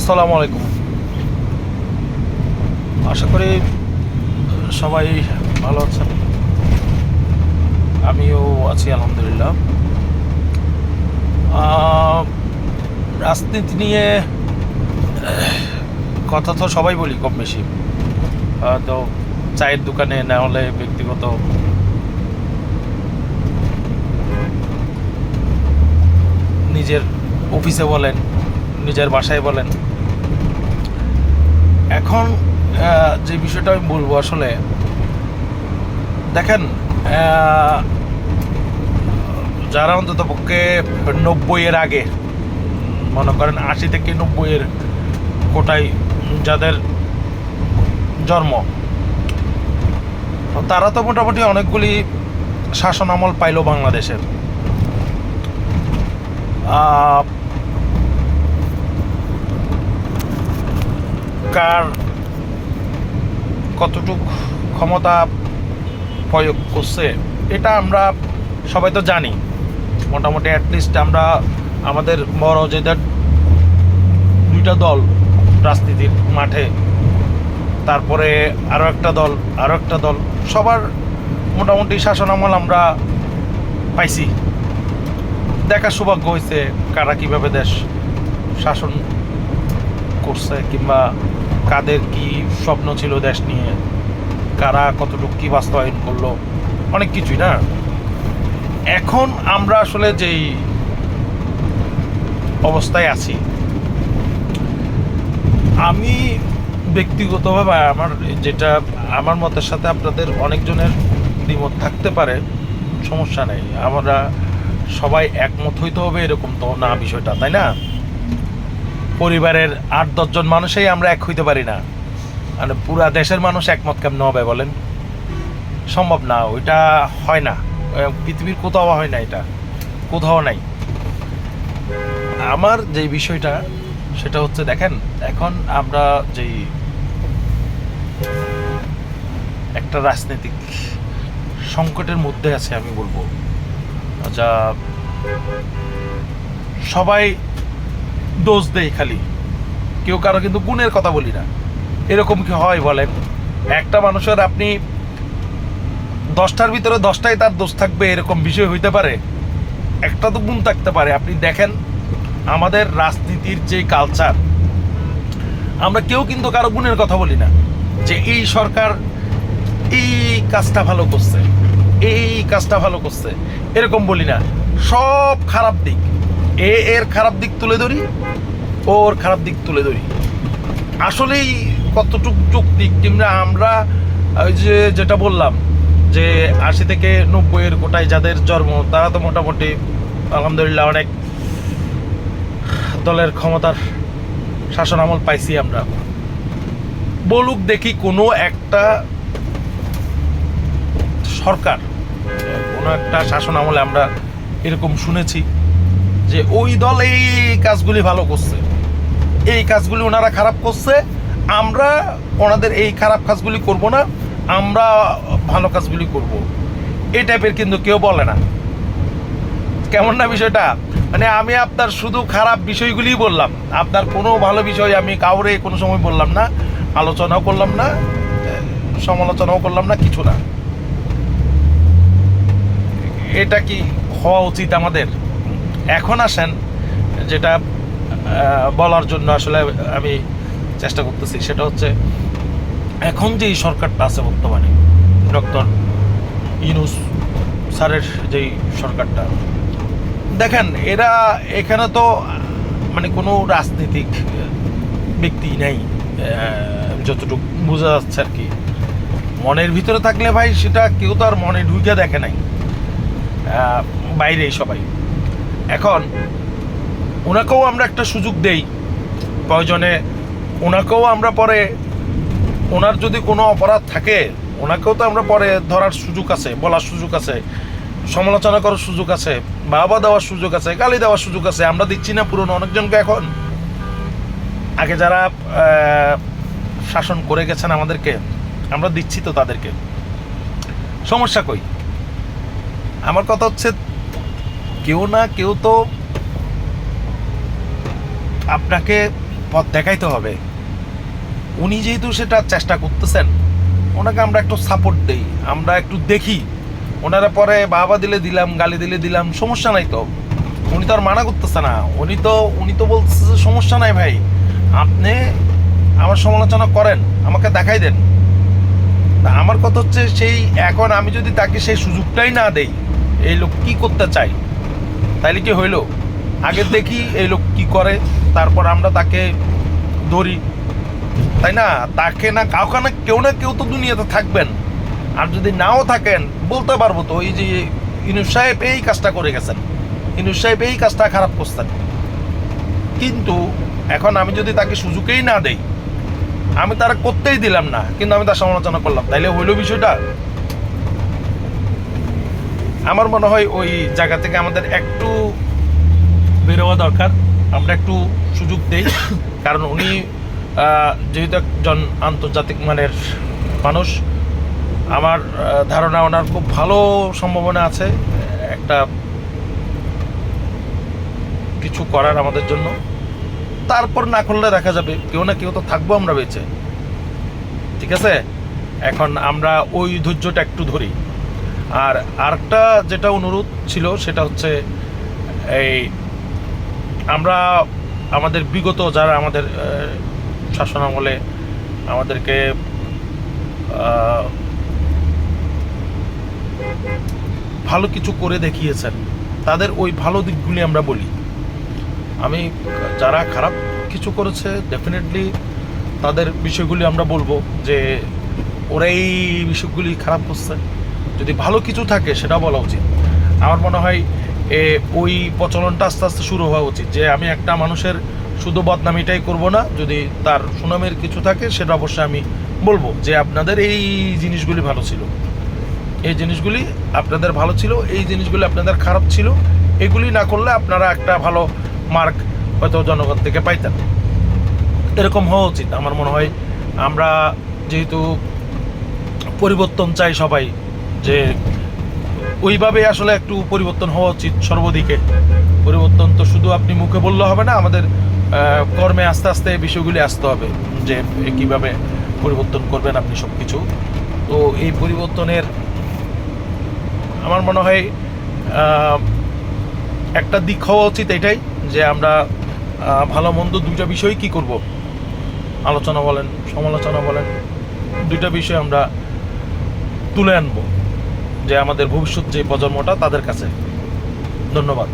আসসালামু আলাইকুম। আশা করি সবাই ভালো আছেন। আমিও আছি, আলহামদুলিল্লাহ। রাজনীতি নিয়ে কথা তো সবাই বলি কম বেশি। তো চায়ের দোকানে না হলে ব্যক্তিগত নিজের অফিসে বলেন, নিজের বাসায় বলেন। এখন যে বিষয়টা আমি বলব আসলে, দেখেন যারা অন্তত পক্ষে নব্বই এর আগে, মনে করেন আশি থেকে নব্বই এর কোটায় যাদের জন্ম তারা তো মোটামুটি অনেকগুলি শাসন আমল পাইল বাংলাদেশের। কার কতটুক ক্ষমতা প্রয়োগ করছে, এটা আমরা সবাই তো জানি। মোটামুটি অ্যাটলিস্ট আমরা আমাদের বড় যেদের দুইটা দল রাজনীতির মাঠে, তারপরে আরও একটা দল আরও একটা দল, সবার মোটামুটি শাসন আমল আমরা পাইছি। দেখার সৌভাগ্য হয়েছে কারা কীভাবে দেশ শাসন করছে কিংবা কাদের কি স্বপ্ন ছিল দেশ নিয়ে, কারা কতটুকু কি বাস্তবায়ন করল, অনেক কিছুই না? এখন আমরা আসলে যেই অবস্থায় আছি, আমি ব্যক্তিগতভাবে আমার যেটা আমার মতের সাথে আপনাদের অনেকজনের দ্বিমত থাকতে পারে, সমস্যা নেই। আমরা সবাই একমত হইতে হবে এরকম তো না বিষয়টা, তাই না? পরিবারের আট দশজন মানুষই আমরা এক হইতে পারি না। মানে পুরা দেশের মানুষ একমত কেমন হবে বলেন? সম্ভব না, ওইটা হয় না। পৃথিবীর কোথাও হয় না এটা। কোথাও নাই। আমার যে বিষয়টা, সেটা হচ্ছে দেখেন, এখন আমরা যেই একটা রাজনৈতিক সংকটের মধ্যে আছে আমি বলব। যা সবাই দোষ দেয় খালি। কেউ কারও কিন্তু গুণের কথা বলি না। এরকম কি হয় বলেন? একটা মানুষের আপনি দশটার ভিতরে দশটাই তার দোষ থাকবে, এরকম বিষয় হইতে পারে? একটা তো গুণ থাকতে পারে। আপনি দেখেন, আমাদের রাজনীতির যে কালচার আমরা কেউ কিন্তু কারও গুণের কথা বলি না। যে এই সরকার এই কাজটা ভালো করছে, এই কাজটা ভালো করছে, এরকম বলি না। সব খারাপ দিক। এ এর খারাপ দিক তুলে ধরি ওর খারাপ দিক তুলে ধরি। আসলেই কতটুক যৌক্তিক? কিংবা আমরা ওই যে যেটা বললাম, যে আশি থেকে নব্বইয়ের কোটায় যাদের জন্ম, তারা তো মোটামুটি, আলহামদুলিল্লাহ, অনেক দলের ক্ষমতার শাসন আমল পাইছি আমরা। বলুক দেখি কোনো একটা সরকার, কোনো একটা শাসন আমলে আমরা এরকম শুনেছি। যে ওই দল এই কাজগুলি ভালো করছে। এই কাজগুলি ওনারা খারাপ করছে। আমরা ওনাদের এই খারাপ কাজগুলি করব না, আমরা ভালো কাজগুলি করব। এই টাইপের কিন্তু কেউ বলে না। কেমন না বিষয়টা? মানে আমি আপনার শুধু খারাপ বিষয়গুলিই বললাম। আপনার কোনো ভালো বিষয় আমি কাউরে কোনো সময় বললাম না, আলোচনাও করলাম না, সমালোচনাও করলাম না, কিছু না। এটা কি হওয়া উচিত আমাদের? এখন আসেন, যেটা বলার জন্য আসলে আমি চেষ্টা করতেছি, সেটা হচ্ছে এখন যে সরকারটা আছে বর্তমানে, ডক্টর ইনুস স্যারের যেই সরকারটা, দেখেন এরা এখানে তো মানে কোনো রাজনীতিক ব্যক্তি নেই যতটুকু বোঝা যাচ্ছে আর কি। মনের ভিতরে থাকলে ভাই সেটা কেউ তো আর মনে ঢুকে দেখে নাই বাইরেই সবাই। এখন, ওনাকেও আমরা একটা সুযোগ দেই। প্রয়োজনে ওনাকেও আমরা পরে, ওনার যদি কোনো অপরাধ থাকে, ওনাকেও তো আমরা পরে ধরার সুযোগ আছে, বলার সুযোগ আছে, সমালোচনা করার সুযোগ আছে, বাবা দেওয়ার সুযোগ আছে, গালি দেওয়ার সুযোগ আছে, আমরা দিচ্ছি না পুরনো অনেকজনকে এখন। আগে যারা শাসন করে গেছেন আমাদেরকে, আমরা দিচ্ছি তো তাদেরকে। সমস্যা কই? আমার কথা হচ্ছে কেউ না কেউ তো আপনাকে পথ দেখাইতে হবে। উনি যেহেতু সেটা চেষ্টা করতেছেন, ওনাকে আমরা একটু সাপোর্ট দেই, আমরা একটু দেখি। ওনারা পরে বাবা দিলে দিলাম, গালি দিলে দিলাম, সমস্যা নাই তো। উনি তো আর মানা করতেছে না। উনি তো উনি তো বলতেছে যে সমস্যা নাই ভাই। আপনি আমার সমালোচনা করেন, আমাকে দেখাই দেন। তা আমার কথা হচ্ছে সেই এখন আমি যদি তাকে সেই সুযোগটাই না দেই, এই লোক কী করতে চাই তাইলে কি হইল? আগে দেখি এই লোক কি করে, তারপর আমরা তাকে ধরি। তাই না? তাকে না, কাউকে না, কেউ না কেউ তো দুনিয়াতে থাকবেন। আর যদি নাও থাকেন, বলতে পারব তো, এই যে ইনু সাহেব এই কাজটা করে গেছেন। ইনু সাহেব এই কাজটা খারাপ করছেন। কিন্তু এখন আমি যদি তাকে সুযোগেই না দেই, আমি তারা করতেই দিলাম না, কিন্তু আমি তার সমালোচনা করলাম। তাইলে হইল বিষয়টা? আমার মনে হয় ওই জায়গা থেকে আমাদের একটু বেরোয়া দরকার। আমরা একটু সুযোগ দেই। কারণ উনি যেহেতু একজন আন্তর্জাতিক মানের মানুষ, আমার ধারণা ওনার খুব ভালো সম্ভাবনা আছে একটা কিছু করার আমাদের জন্য। তারপর না করলে দেখা যাবে কেউ না কেউ তো থাকব আমরা বেঁচে। ঠিক আছে? এখন আমরা ওই ধৈর্যটা একটু ধরি। আর আরেকটা যেটা অনুরোধ ছিল, সেটা হচ্ছে এই আমরা আমাদের বিগত যারা আমাদের শাসন আমলে আমাদেরকে ভালো কিছু করে দেখিয়েছেন, তাদের ওই ভালো দিকগুলি আমরা বলি। আমি যারা খারাপ কিছু করেছে ডেফিনেটলি তাদের বিষয়গুলি আমরা বলব যে ওরা এই বিষয়গুলি খারাপ করছে। যদি ভালো কিছু থাকে সেটা বলা উচিত। আমার মনে হয় এ, ওই প্রচলনটা আস্তে আস্তে শুরু হওয়া উচিত যে আমি একটা মানুষের শুধু বদনামিটাই করব না যদি তার সুনামের কিছু থাকে সেটা অবশ্যই আমি বলব যে আপনাদের এই জিনিসগুলি ভালো ছিল। এই জিনিসগুলি আপনাদের ভালো ছিল এই জিনিসগুলি আপনাদের খারাপ ছিল এগুলি না করলে আপনারা একটা ভালো মার্ক হয়তো জনগণ থেকে পাইতেন। এরকম হওয়া উচিত। আমার মনে হয় আমরা যেহেতু পরিবর্তন চাই সবাই যে ওইভাবে আসলে একটু পরিবর্তন হওয়া উচিত সর্বদিকে। পরিবর্তন তো শুধু আপনি মুখে বললে হবে না, আমাদের কর্মে আস্তে আস্তে বিষয়গুলি আসতে হবে যে কীভাবে পরিবর্তন করবেন আপনি সব কিছু তো এই পরিবর্তনের আমার মনে হয় একটা দিক হওয়া উচিত এটাই যে আমরা ভালো মন্দ দুইটা বিষয় কি করব? আলোচনা বলেন, সমালোচনা বলেন, দুইটা বিষয় আমরা তুলে আনব। যে আমাদের ভবিষ্যৎ যে প্রজন্মটা তাদের কাছে। ধন্যবাদ।